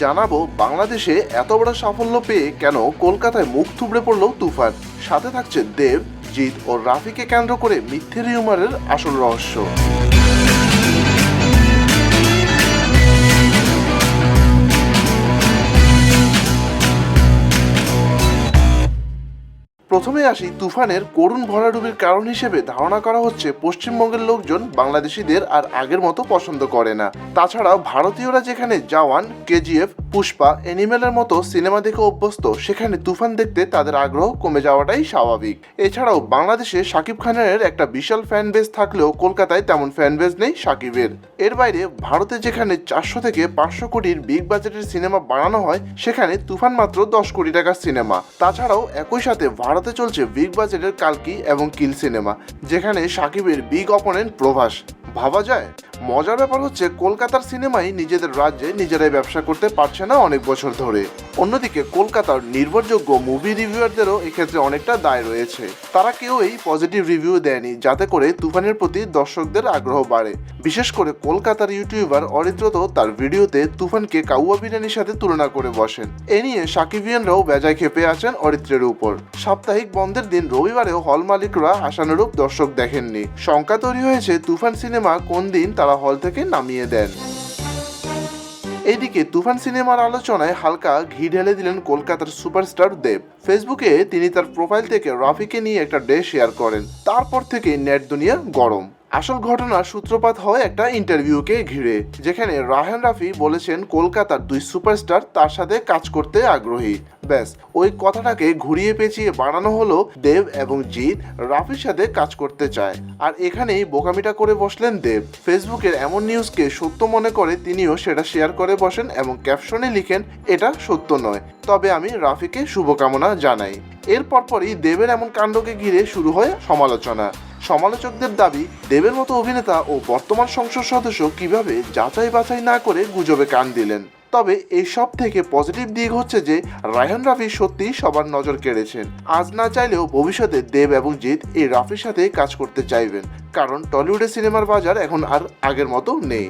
জানাব বাংলাদেশে এত বড় সাফল্য পেয়ে কেন কলকাতায় মুখ থুবড়ে পড়ল তুফান। সাথে থাকছে দেব, জিৎ ও রাফিকে কেন্দ্র করে মিথ্যে রিউমারের আসল রহস্য। প্রথমে আসি তুফানের করুণ ভরাডুবির কারণ হিসেবে ধারণা করা হচ্ছে পশ্চিমবঙ্গের লোকজন বাংলাদেশিদের আর আগের মতো পছন্দ করে না। তাছাড়াও ভারতীয়রা যেখানে জওয়ান, কেজিএফ পুষ্পা এনিমেলের মতো সিনেমা দেখে অভ্যস্ত, সেখানে তুফান দেখতে তাদের আগ্রহ কমে যাওয়াটাই স্বাভাবিক। এছাড়াও বাংলাদেশে শাকিব খানের একটা বিশাল ফ্যান বেস থাকলেও কলকাতায় তেমন ফ্যান বেস নেই শাকিবের। এর বাইরে ভারতে যেখানে চারশো থেকে পাঁচশো কোটির বিগ বাজেটের সিনেমা বানানো হয়, সেখানে তুফান মাত্র দশ কোটি টাকার সিনেমা। তাছাড়াও একই সাথে ভারতে চলছে বিগ বাজেটের কালকি এবং কিল সিনেমা, যেখানে সাকিবের বিগ অপোনেন্ট প্রভাস। ভাবা যায়? মজার ব্যাপার হচ্ছে, কলকাতার সিনেমাই নিজেদের রাজ্যে নিজেরাই ব্যবসা করতে পারছে না অনেক বছর ধরে। অন্যদিকে, কলকাতার নির্ভরযোগ্য মুভি রিভিউয়ারদেরও এক্ষেত্রে অনেকটা দায় রয়েছে। তারা কেউ এই পজিটিভ রিভিউ দেয়নি, যাতে করে তুফানের প্রতি দর্শকদের আগ্রহ বাড়ে। বিশেষ করে কলকাতার ইউটিউবার অরিত্র তো তার ভিডিওতে তুফানকে কাউয়া বিরিয়ানির সাথে তুলনা করে বসেন। এ নিয়ে সাকিবিয়ানরাও বেজায় খেপে আছেন অরিত্রের উপর। সাপ্তাহিক বন্ধের দিন রবিবারেও হল মালিকরা আশানুরূপ দর্শক দেখেননি। শঙ্কা তৈরি হয়েছে তুফান সিনেমা কোন দিন তারা হল থেকে নামিয়ে দেন। এদিকে তুফান সিনেমার আলোচনায় হালকা ঘি ঢেলে দিলেন কলকাতার সুপারস্টার দেব। ফেসবুকে তিনি তার প্রোফাইল থেকে রাফিকে নিয়ে একটা ডে শেয়ার করেন। তারপর থেকে নেট দুনিয়া গরম। আসল ঘটনার সূত্রপাত হয় একটা ইন্টারভিউকে ঘিরে, যেখানে রাহান রাফি বলেছেন কলকাতার দুই সুপারস্টার তার সাথে কাজ করতে আগ্রহী। ব্যাস, ওই কথাটাকে ঘুরিয়ে পেঁচিয়ে বানানো হলো দেব এবং জিৎ রাফির সাথে কাজ করতে চায়। আর এখানেই বোকামিটা করে বসলেন দেব। ফেসবুকের এমন নিউজকে সত্য মনে করে তিনিও সেটা শেয়ার করে বসেন এবং ক্যাপশনে লিখেন, এটা সত্য নয়। তবে আমি রাফিকে শুভকামনা জানাই। এর পরপরই দেবের এমন কাণ্ডকে ঘিরে শুরু হয় সমালোচনা। সমালোচকদের দাবি, দেবের মতো অভিনেতা ও বর্তমান সংসদ সদস্য কীভাবে যাচাই বাছাই না করে গুজবে কান দিলেন? তবে এই সব থেকে পজিটিভ দিক হচ্ছে যে, রায়হান রাফি সত্যি সবার নজর কেড়েছেন। আজ না চাইলেও ভবিষ্যতে দেব এবং জিৎ এই রাফির সাথে কাজ করতে চাইবেন। কারণ টলিউডের সিনেমার বাজার এখন আর আগের মতো নেই।